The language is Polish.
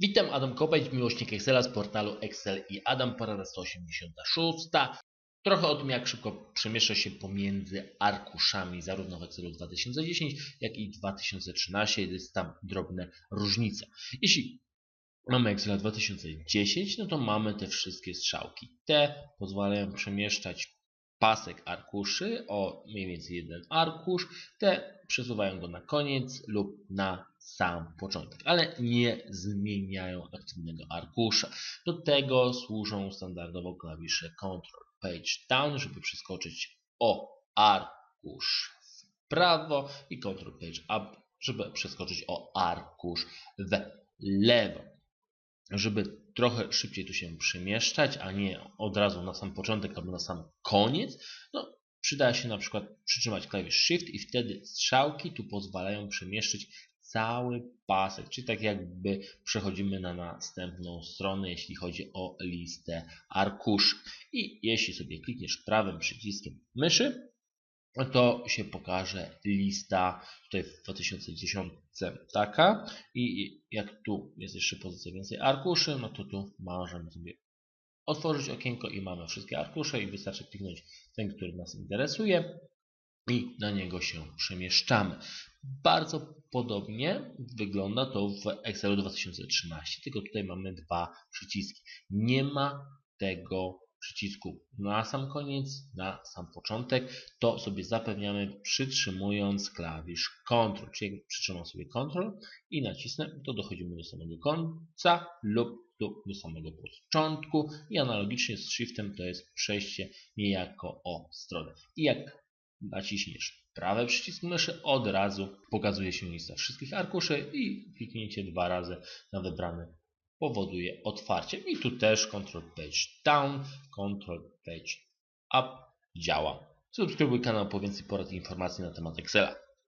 Witam, Adam Kopeć, miłośnik Excela z portalu Excel i Adam, parada 186. Trochę o tym, jak szybko przemieszcza się pomiędzy arkuszami zarówno w Excelu 2010, jak i 2013. Jest tam drobne różnice. Jeśli mamy Excela 2010, no to mamy te wszystkie strzałki. Te pozwalają przemieszczać pasek arkuszy o mniej więcej jeden arkusz. Te przesuwają go na koniec lub na sam początek, ale nie zmieniają aktywnego arkusza. Do tego służą standardowo klawisze Ctrl Page Down, żeby przeskoczyć o arkusz w prawo i Ctrl Page Up, żeby przeskoczyć o arkusz w lewo. Żeby trochę szybciej tu się przemieszczać, a nie od razu na sam początek albo na sam koniec, no przyda się na przykład przytrzymać klawisz Shift i wtedy strzałki tu pozwalają przemieszczyć cały pasek, czyli tak jakby przechodzimy na następną stronę, jeśli chodzi o listę arkuszy. I jeśli sobie klikniesz prawym przyciskiem myszy, to się pokaże lista tutaj w 2010 taka i jak tu jest jeszcze pozycja więcej arkuszy, no to tu możemy sobie otworzyć okienko i mamy wszystkie arkusze i wystarczy kliknąć ten, który nas interesuje i na niego się przemieszczamy. Bardzo podobnie wygląda to w Excelu 2013, tylko tutaj mamy dwa przyciski. Nie ma tego przycisku na sam koniec, na sam początek, to sobie zapewniamy przytrzymując klawisz Ctrl, czyli przytrzymam sobie Ctrl i nacisnę, to dochodzimy do samego końca lub do samego początku i analogicznie z Shiftem to jest przejście niejako o stronę. I jak naciśniesz prawy przycisk myszy, od razu pokazuje się lista wszystkich arkuszy i kliknięcie dwa razy na wybrany powoduje otwarcie. I tu też Ctrl Page Down, Ctrl Page Up działa. Subskrybuj kanał po więcej porad i informacji na temat Excela.